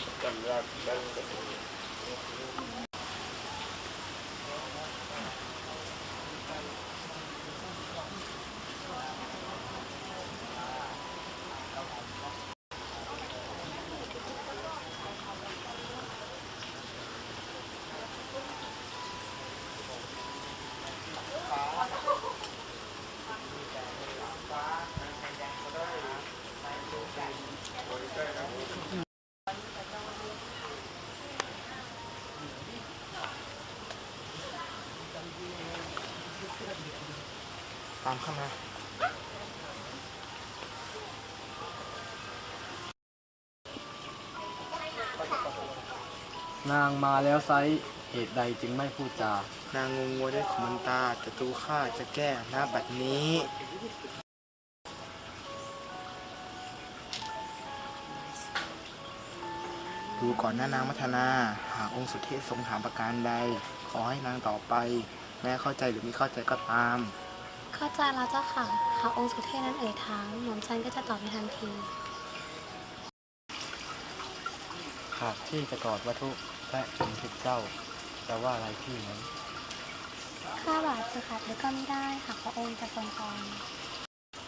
チャンネル開きま。 ตามเข้ามา นางมาแล้วไซร้เหตุใดจึงไม่พูดจา นางงงงัวด้วยขมันตาแต่ตูข้าจะแก้หน้าบัดนี้ ดูก่อนหน้านางมัทนา หากองค์สุเทพทรงถามประการใด ขอให้นางตอบไป แม้เข้าใจหรือไม่เข้าใจก็ตาม เข้าใจแล้วเจ้าค่ะ หากองค์สุเทพนั้นเอ่ยถามหม่อมฉันก็จะตอบในทันที หากที่จะกอดวัตถุและเป็นทิพเจ้าจะว่าอะไรพี่ไหมข้าบาทจะขัดหรือก็ไม่ได้หากพระองค์จะทรงกร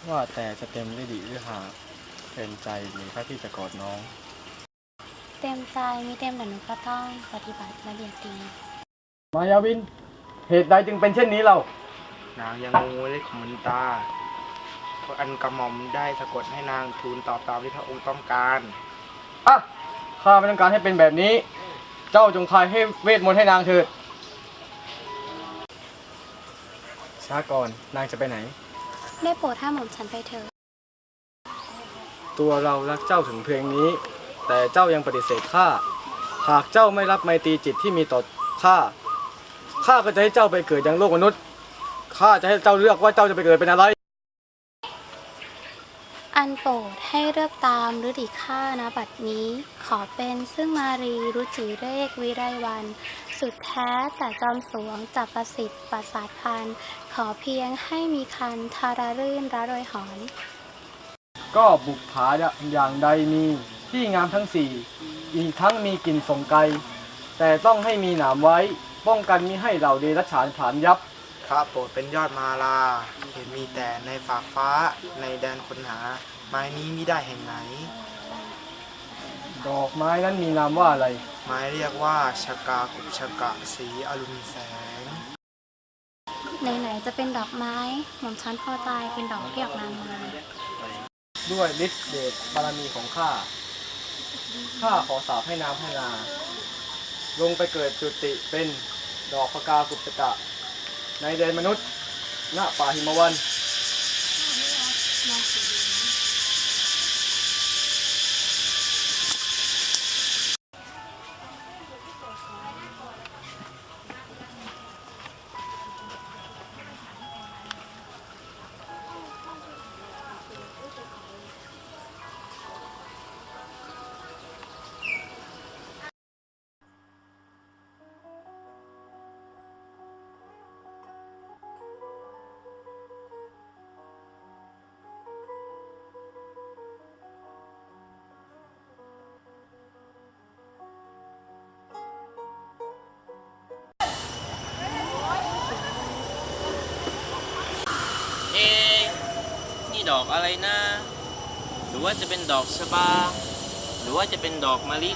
ว่าแต่จะเต็มด้วยดีหรือหากเป็นใจหรือแค่ที่จะกอดน้อง เต็มใจมีเต็มแต่หนูก็ต้องปฏิบัติระเบียบดี มายาวิน เหตุใดจึงเป็นเช่นนี้เรา นางยังงงงัวด้วยขมันตาเพราะอันกระหม่อมได้สะกดให้นางทูลตอบตามที่พระองค์ต้องการอะข้าไม่ต้องการให้เป็นแบบนี้ เจ้าจงคายให้เวทมนต์ให้นางเถิดช้าก่อน นางจะไปไหน ได้โปรดให้หม่อมฉันไปเถิดตัวเรารักเจ้าถึงเพียงนี้ แต่เจ้ายังปฏิเสธข้า หากเจ้าไม่รับไมตรีจิตที่มีต่อข้า ข้าก็จะให้เจ้าไปเกิดยังโลกมนุษย์ ข้าจะให้เจ้าเลือกว่าเจ้าจะไปเกิดเป็นอะไร อันโปรดให้เลือกตามฤดิข้านะบัดนี้ ขอเป็นซึ่งมารีรุจิเรกวิไรวัน สุดแท้แต่จอมสวงจับประสิทธิ์ประสาทพันธ์ขอเพียงให้มีคันทารารื่นระโดยหอน ก็บุกผาอย่างใดมีที่งามทั้งสี่ อีกทั้งมีกลิ่นสงไกล แต่ต้องให้มีหนามไว้ ป้องกันมิให้เหล่าเดรัจฉานผลานยับ ข้าโปรดเป็นยอดมาลา เห็นมีแต่ในฝากฟ้าในแดนคนหา ไม้นี้มิได้แห่งไหน ดอกไม้นั้นมีนามว่าอะไร ไม้เรียกว่าชกากุบชกะสีอรุณแสง ไหนๆจะเป็นดอกไม้ หม่อมฉันพอใจเป็นดอกที่ออกนามมา ด้วยฤทธิเดชบารมีของข้า ข้าขอสาบให้น้ำให้นา ลงไปเกิดจุติเป็นดอกพกากุปจกะ ในแดนมนุษย์ณป่าหิมวัน ดอกอะไรนะ หรือว่าจะเป็นดอกชบา หรือว่าจะเป็นดอกมะลิ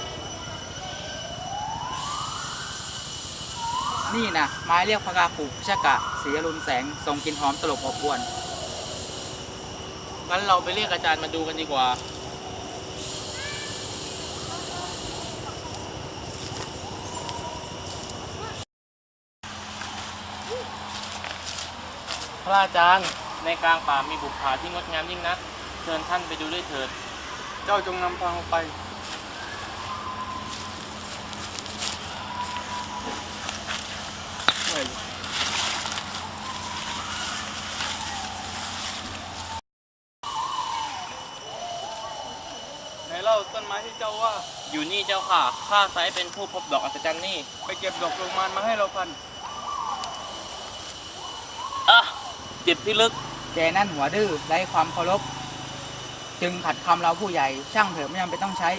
นี่นะไม้เรียกพกาปุชกะ สีอรุณแสงทรงกลิ่นหอมตลบอบอวนงั้นเราไปเรียกอาจารย์มาดูกันดีกว่า พระอาจารย์ ในกลางป่ามีบุปผาที่งดงามยิ่งนัก เชิญท่านไปดูด้วยเถิด เจ้าจงนำทางไป ไหนเล่าต้นไม้ที่เจ้าว่า อยู่นี่เจ้าค่ะ ข้าไซร้เป็นผู้พบดอกอัศจรรย์นี่ไปเก็บดอกลงมานมาให้เราพัน อะเจ็บที่ลึก แกนั่นหัวดื้อไร้ความเคารพจึงขัดคำเราผู้ใหญ่ ช่างเถอะไม่จำเป็นต้องใช้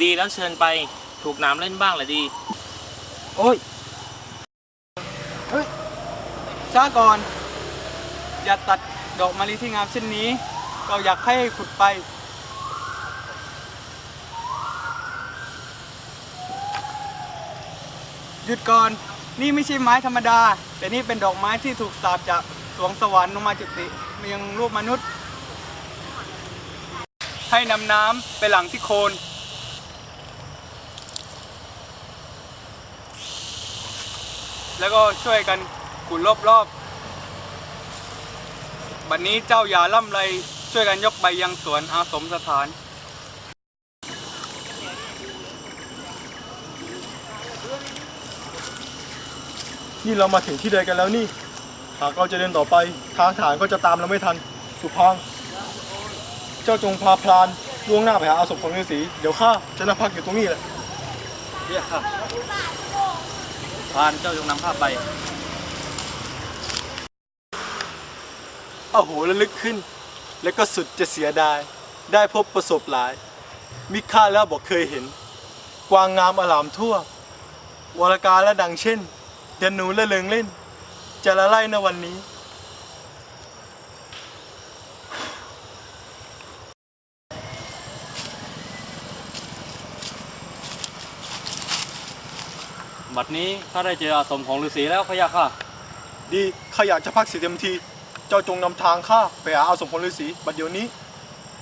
ดีแล้วเชิญไปถูกน้ำเล่นบ้างแหละดี โอ้ยช้าก่อน อย่าตัดดอกมะลิที่งามเช่นนี้ เราอยากให้ขุดไป หยุดก่อน นี่ไม่ใช่ไม้ธรรมดา แต่นี่เป็นดอกไม้ที่ถูกสาบจากส วงสวรรค์ลงมาจุติมายังรูปมนุษย์ ให้นำน้ำไปหลังที่โคน แล้วก็ช่วยกันขุดรอบๆบัดนนี้เจ้าอย่าล่ำไรช่วยกันยกใบยังสวนอาสมสถานนี่เรามาถึงที่ใดกันแล้วนี่ หากเราจะเดินต่อไปทางฐานก็จะตามเราไม่ทัน สุพัง เจ้าจงพาพลานล่วงหน้าไปหาอาสมของฤาษีเดี๋ยวข้าจะนั่งพักอยู่ตรงนี้แหละเรียกค่ะพานเจ้าจงนำข้าไปโอ้โหระลึกขึ้น แล้วก็สุดจะเสียดาย ได้พบประสบหลาย มิค่าแล้วบอกเคยเห็น กวางงามอลามทั่ว วรการและดังเช่นเดนหนูและเลิงเล่น จะละไล่ในวันนี้ บัดนี้ข้าได้เจออาสมของฤาษีแล้วพะยะค่ะ ดีข้าอยากจะพักเสียเต็มที เจ้าจงนำทางข้าไปหาอาสมของฤาษีบัดเดี๋ยวนี้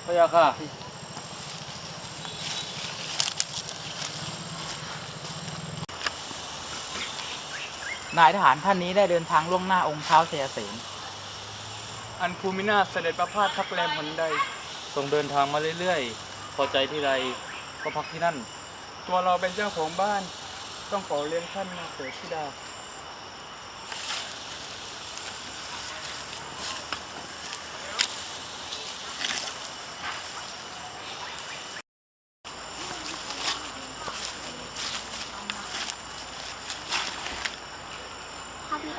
พะยะค่ะ นายทหารท่านนี้ได้เดินทางล่วงหน้าองค์เท้าเสียเสนอันภูมินาถเสด็จประพาสพักแรมหนใดทรงเดินทางมาเรื่อยๆ พอใจที่ไรก็พักที่นั่น ตัวเราเป็นเจ้าของบ้าน ต้องขอเลี้ยงท่านมาเถิดธิดา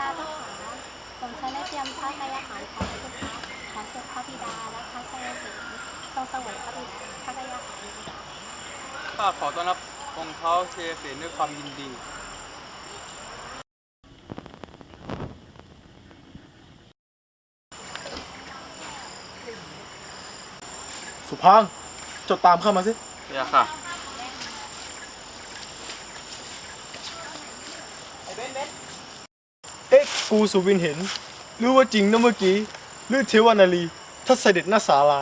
พระบิดาเจ้าขาผมฉันได้เตรียมผ้ากายอาหารของพุทธะขอเชิญพระบิดาและพระชายสิงห์ทรงเสวยพระบิดาพระกายอาหารข้าขอต้อนรับองค์เท้าเชยเสนด้วยความยินดีสุพังเจ้าตามข้ามาสิพะยะค่ะ เอ๊ะ กูสุวินเห็นหรือว่าจริงนะเมื่อกี้หรือเทวานารีทัศเสด็จหน้าศาลา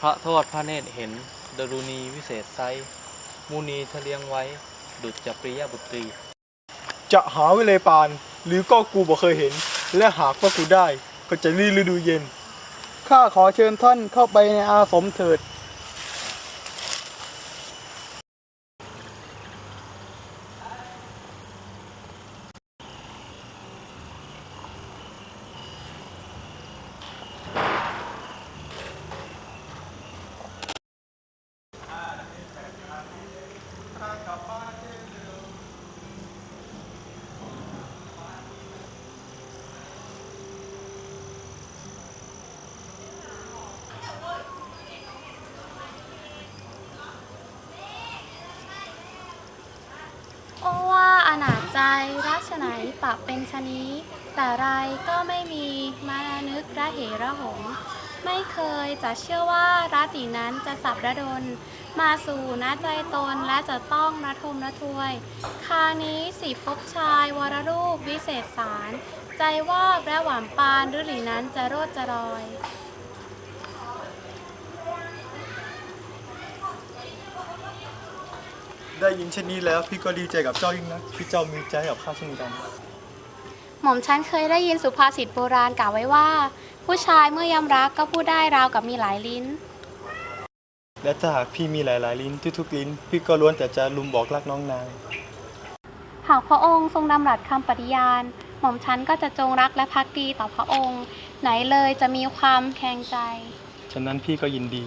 พระโทษพระเนตรเห็นดรุณีวิเศษไซมุนีทะเลียงไว้ ดุจจะปริยบุตรี จะหาวิเลยปาน หรือก็กูบ่เคยเห็น และหากว่ากูได้ ก็จะรีฤดูเย็น ข้าขอเชิญท่านเข้าไปในอาสมเถิด โอ้ว่าอนาจใจรักฉไหนปรับ เป็นชนี้ แต่ไรก็ไม่มีมานึกระเหระหง ไม่เคยจะเชื่อว่าราตรีนั้นจะสับระดน มาสู่นะใจตนและจะต้องระทมระทวย คานี้สิพบชายวรรูปวิเศษสาร ใจว่าและหวานปานหรือหลีนั้นจะโรดจะรอยได้ยินเช่นนี้แล้วพี่ก็ดีใจกับเจ้ายิ่งนะที่เจ้ามีใจกับข้าเช่นกัน ม่อมฉันเคยได้ยินสุภาษิตโบราณกล่าวไว้ว่า ผู้ชายเมื่อยำรักก็พูดได้ราวกับมีหลายลิ้น และถ้าหากพี่มีหลายๆลิ้นทุกๆลิ้น พี่ก็ล้วนแต่จะลุมบอกรักน้องนาง หากพระองค์ทรงดำรัสคำปฏิญาณ หม่อมฉันก็จะจงรักและภักดีต่อพระองค์ ไหนเลยจะมีความแข็งใจ ฉะนั้นพี่ก็ยินดี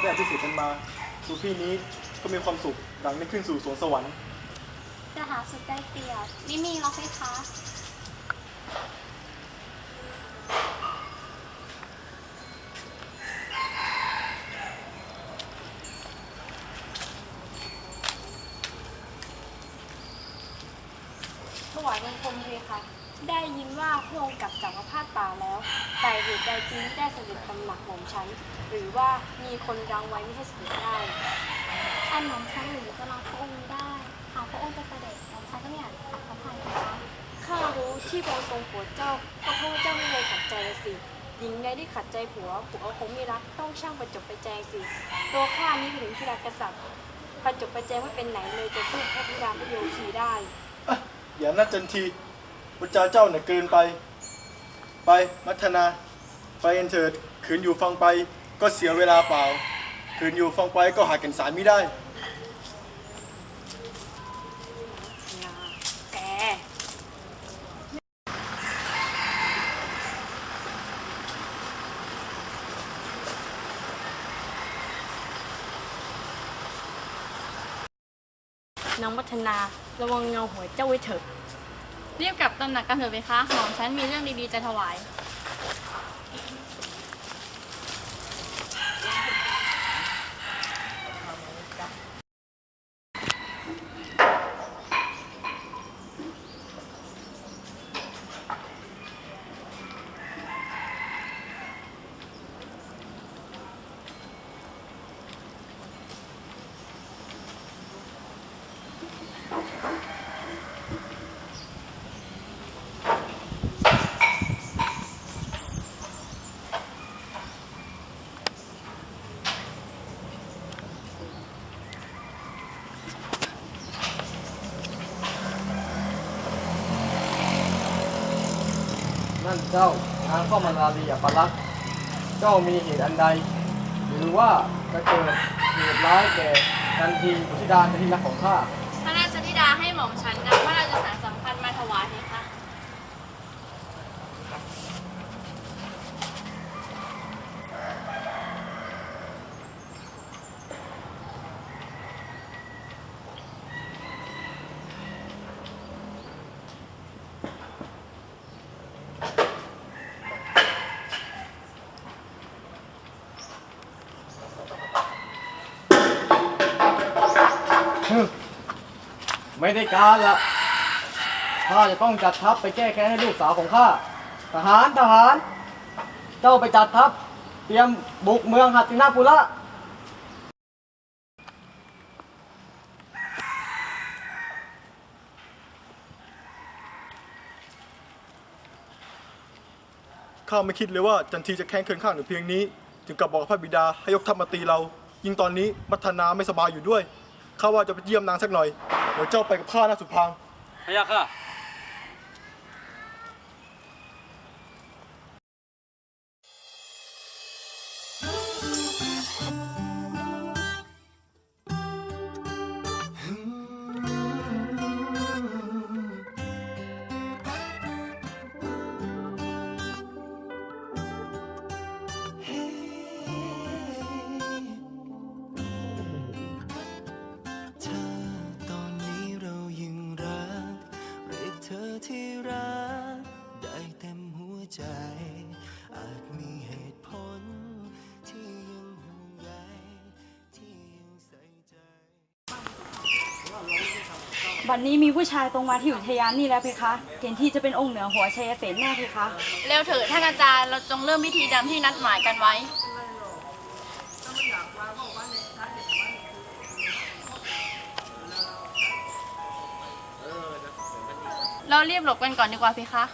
ได้อภิเษกกันมาสู่ที่นี้ก็มีความสุขดังได้ขึ้นสู่สวงสวรรค์จะหาสุดได้เปรียบไม่มีหรอกเพคะ ถวายบังคมเพคะ ได้ยินว่าพระองค์กลับจากพระพาสป่าแล้ว แต่เหตุใดจึงไม่ได้เสด็จ ตำหนักหม่อมฉัน หรือว่ามีคนรังไว้ไม่ให้เสด็จได้ อันหม่อมฉันหรือจะรับพระองค์ไม่ได้หากพระองค์จะเสด็จหม่อมฉันก็ไม่อยากขัดพระพันธ์นะคะข้ารู้ที่พระองค์ทรงโปรดเจ้าก็เพราะว่าเจ้าไม่เคยขัดใจละสิหญิงใดที่ขัดใจผัวผัวคงไม่รักต้องช่างประจบประแจงสิตัวข้านี้เป็นถึงที่รักกษัตริย์ประจบประแจงไม่เป็นไหนเลยจะสู้พระพิรามพระโยคีได้อะอย่านัดจันทีพุทธเจ้าเนี่ยเกินไป ไปมัทนา ไปเอ็นเถิด ขืนอยู่ฟังไปก็เสียเวลาเปล่า ขืนอยู่ฟังไปก็หากันสารไม่ได้ แกนางวัฒนาระวังเงาหัวเจ้าไว้เถอะ รีบกลับตำหนักกันเถอะไปคะหม่อมฉันมีเรื่องดีๆจะถวาย เจ้าทางเข้ามาลาลีอัปลักษณ์เจ้ามีเหตุอันใด หรือว่าจะเกิดเหตุร้ายแก่ทันทีบุธิดาในที่รักของข้าพระราชธิดาให้หม่อมฉันนำพระราชสารสำคัญมาถวายเพคะ ไม่ได้การละข้าจะต้องจัดทัพไปแก้แค้นให้ลูกสาวของข้า ทหารทหาร เจ้าไปจัดทัพ เตรียมบุกเมืองหัตตินาปุระข้าไม่คิดเลยว่าจันทีจะแค้นเคืองข้างถึงเพียงนี้ ถึงกับบอกพระบิดาให้ยกทัพมาตีเรา ยิ่งตอนนี้มัทนาไม่สบายอยู่ด้วยข้าว่าจะไปเยี่ยมนางสักหน่อย เดี๋ยวเจ้าไปกับข้านะสุพังพยาค่ะ บัดนนี้มีผู้ชายตรงมาที่อุทยานนี่แล้วเพคะเห็นที่จะเป็นองค์เหนือหัวชัยเสนแน่เพคะ เร็วเถิดท่านอาจารย์เราจงเริ่มพิธีดำที่นัดหมายกันไว้ เราเรียบหลบกันก่อนดีกว่าเพคะ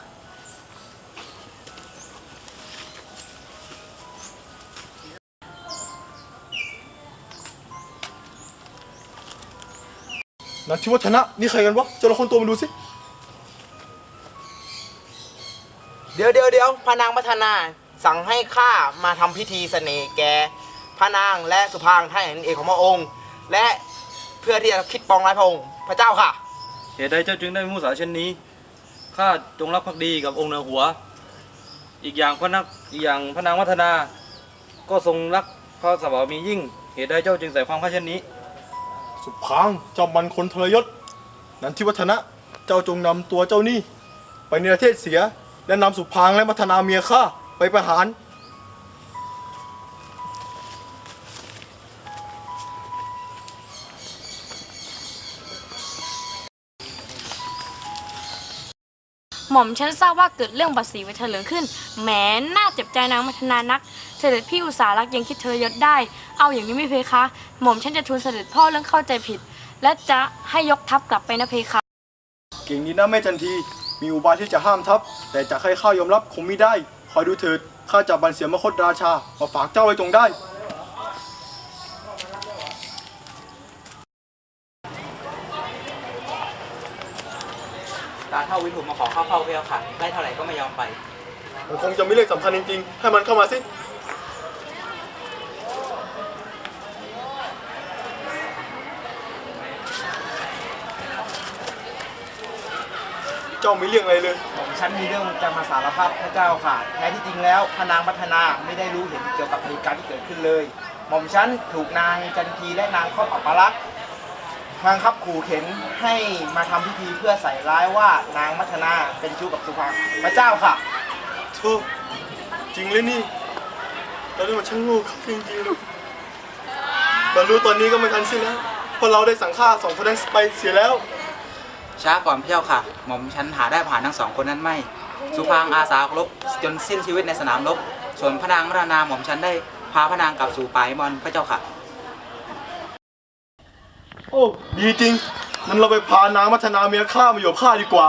นันชิวัฒนะนี่ใครกันวะเจ้าละคนตัวมาดูสิ เดี๋ยวเดี๋ยวเดี๋ยวพระนางมัทนาสั่งให้ข้ามาทำพิธีเสน่ห์แกพระนางและสุพางค์ท่านเอกของพระองค์ และเพื่อที่จะคิดปองร้ายพระองค์พระเจ้าค่ะ เหตุใดเจ้าจึงได้มุสาเช่นนี้ ข้าจงรักภักดีกับองค์เหนือหัว อีกอย่างพระนักอีกอย่างพระนางวัฒนา ก็ทรงรักพระสวามียิ่ง เหตุใดเจ้าจึงใส่ความข้าเช่นนี้ สุพางเจ้ามันคนทรยศ นันทิวัฒนะ เจ้าจงนำตัวเจ้านี่ ไปในประเทศเสีย และนำสุพางและมัทนาเมียข้าไปประหาร หม่อมฉันทราบว่าเกิดเรื่องบัตรสีไว้เถลิงขึ้นแหมน่าเจ็บใจนางมัทนานัก เสด็จพี่อุตสารักยังคิดเธอยศได้ เอาอย่างนี้ไม่เพคะ หม่อมฉันจะทูลเสด็จพ่อเรื่องเข้าใจผิด และจะให้ยกทัพกลับไปนะเพคะ เก่งดีนะแม่จันที มีอุบายที่จะห้ามทัพ แต่จะให้ข้ายอมรับคงไม่ได้ คอยดูเถิดข้าจะบันเสียมคตราชา มาฝากเจ้าไว้จงได้ ตาเท่าวิถูมาขอเข้าเฝ้าเพียวค่ะได้เท่าไหร่ก็ไม่ยอมไป มันคงจะไม่เรื่องสำคัญจริงๆ ให้มันเข้ามาสิ เจ้าไม่เรื่องอะไรเลย ผมฉันมีเรื่องจะมาสารภาพพระเจ้าค่ะ แท้ที่จริงแล้วพระนางพัฒนาไม่ได้รู้เห็นเกี่ยวกับเหตุการณ์ที่เกิดขึ้นเลย หม่อมฉันถูกนางจันทีและนางครอบอัปลักษณ์ ทางคับขู่เข็นให้มาทำพิธีเพื่อใส่ร้ายว่านางมัทนาเป็นชู้กับสุภาพระเจ้าค่ะโธ่จริงเลยนี่ตอนนี้มันช่างโง่เขาจริงๆบรรลุตอนนี้ก็ไม่ทันสิ้นแล้วเพราะเราได้สั่งฆ่าสองคนนั้นไปเสียแล้ว ช้าก่อนเพียวค่ะ หม่อมฉันหาได้ผ่านทั้งสองคนนั้นไม่ สุพางอาสารบจนสิ้นชีวิตในสนามรบ ส่วนพระนางมรณาหม่อมฉันได้พาพระนางกลับสู่ป่าอิมอนพระเจ้าค่ะ โอ้ดีจริงนั้นเราไปพานางมัทนาเมียข้ามาอยู่กับข้าดีกว่า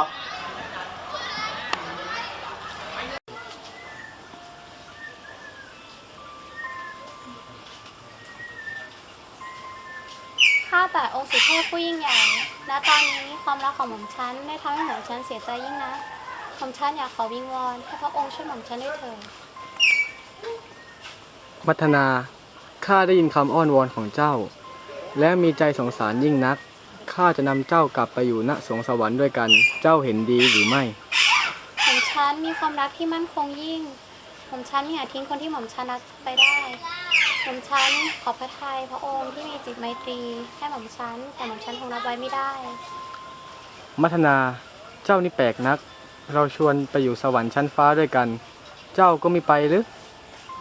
ข้าแต่องค์สุเทพผู้ยิ่งใหญ่ณตอนนี้ความรักของหม่อมฉันได้ทำให้หม่อมฉันเสียใจยิ่งนะหม่อมฉันอยากขอวิงวอนให้พระองค์ช่วยหม่อมฉันด้วยเถิดมัทนา ข้าได้ยินคำอ้อนวอนของเจ้า และมีใจสงสารยิ่งนัก ข้าจะนำเจ้ากลับไปอยู่ณสวงสวรรค์ด้วยกัน เจ้าเห็นดีหรือไม่ หม่อมฉันมีความรักที่มั่นคงยิ่ง หม่อมฉันไม่อาจทิ้งคนที่หม่อมฉันรักไปได้ หม่อมฉันขอพระทัยพระองค์ที่มีจิตไมตรีให้หม่อมฉันแต่หม่อมฉันคงรับไว้ไม่ได้ มัทนา เจ้านี่แปลกนัก เราชวนไปอยู่สวรรค์ชั้นฟ้าด้วยกัน เจ้าก็ไม่ไปหรือ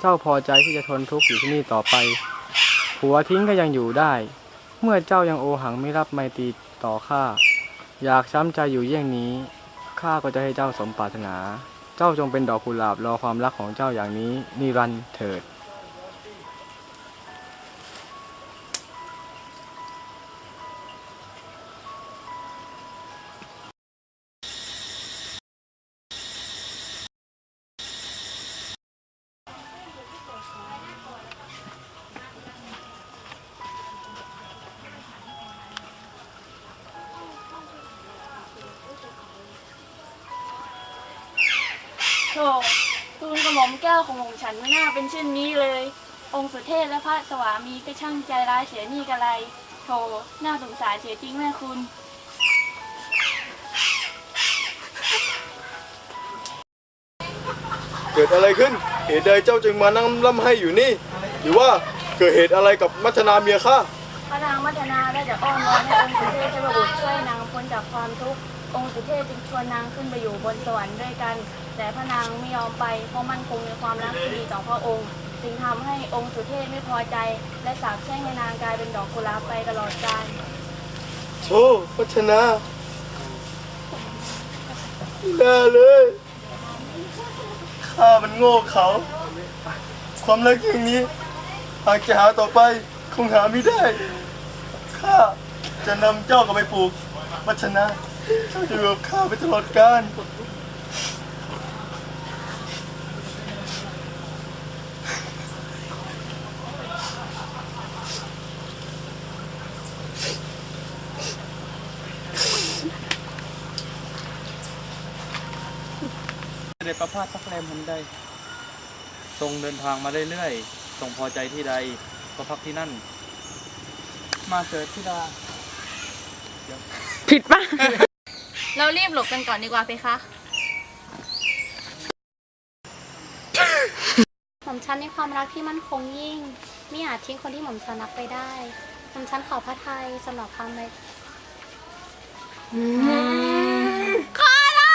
เจ้าพอใจที่จะทนทุกข์อยู่ที่นี่ต่อไป ผัวทิ้งก็ยังอยู่ได้ เมื่อเจ้ายังโอหังไม่รับไมตรีต่อข้า อยากช้ำใจอยู่เยี่ยงนี้ ข้าก็จะให้เจ้าสมปรารถนา เจ้าจงเป็นดอกกุหลาบรอความรักของเจ้าอย่างนี้นิรันดร์เถิด องค์สุเทพและพระสวามีก็ช่างใจร้ายเสียนี่กะไรโธ่น่าสงสารเสียจริงแม่คุณเกิดอะไรขึ้น เหตุใดเจ้าจึงมานั่งร่ำให้อยู่นี่ หรือว่าเกิดเหตุอะไรกับมัทนาเมียข้าพระนางมัทนาได้จะอ้อนวอนให้องค์สุเทพเทพบุตรช่วยนางพ้นจากความทุกข์ องค์สุเทพจึงชวนนางขึ้นไปอยู่บนสวรรค์ด้วยกัน แต่พระนางไม่ยอมไป เพราะมั่นคงในความรักที่ดีต่อพระองค์ จึงทำให้องค์สุเทพไม่พอใจ และสาปแช่งให้นางกลายเป็นดอกกุหลาบไปตลอดกาลโธ่มัทนาน่าเลยข้ามันโง่เขา ความรักอย่างนี้ หากจะหาต่อไปคงหาไม่ได้ ข้าจะนำเจ้ากลับไปปลูกมัชนาเจ้าอยู่กับข้าไปตลอดกาล เสด็จ ประพาสพักแรมหันใดทรงเดินทางมาเรื่อยๆทรงพอใจที่ใดก็พักที่นั่น มาเถิดธิดาผิดปะ เรารีบหลบกันก่อนดีกว่าเพคะ หม่อมฉันมีความรักที่มั่นคงยิ่ง ไม่อาจทิ้งคนที่หม่อมฉันรักไปได้ หม่อมฉันขอพระทัยสำหรับความในขอละ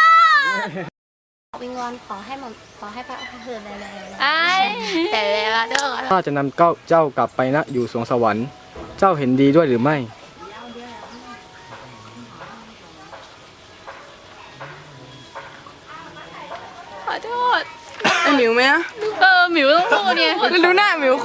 วิงวอนขอให้หม่อมขอให้พระเหินเลยเลยไอ้แต่แล้วเด้อข้าจะนำเจ้าเจ้ากลับไปนะอยู่สวงสวรรค์ เจ้าเห็นดีด้วยหรือไม่ ขอโทษไอหมิวไหมอะเออหมิวต้องพูดเนี่ย แล้วดูหน้าหมิว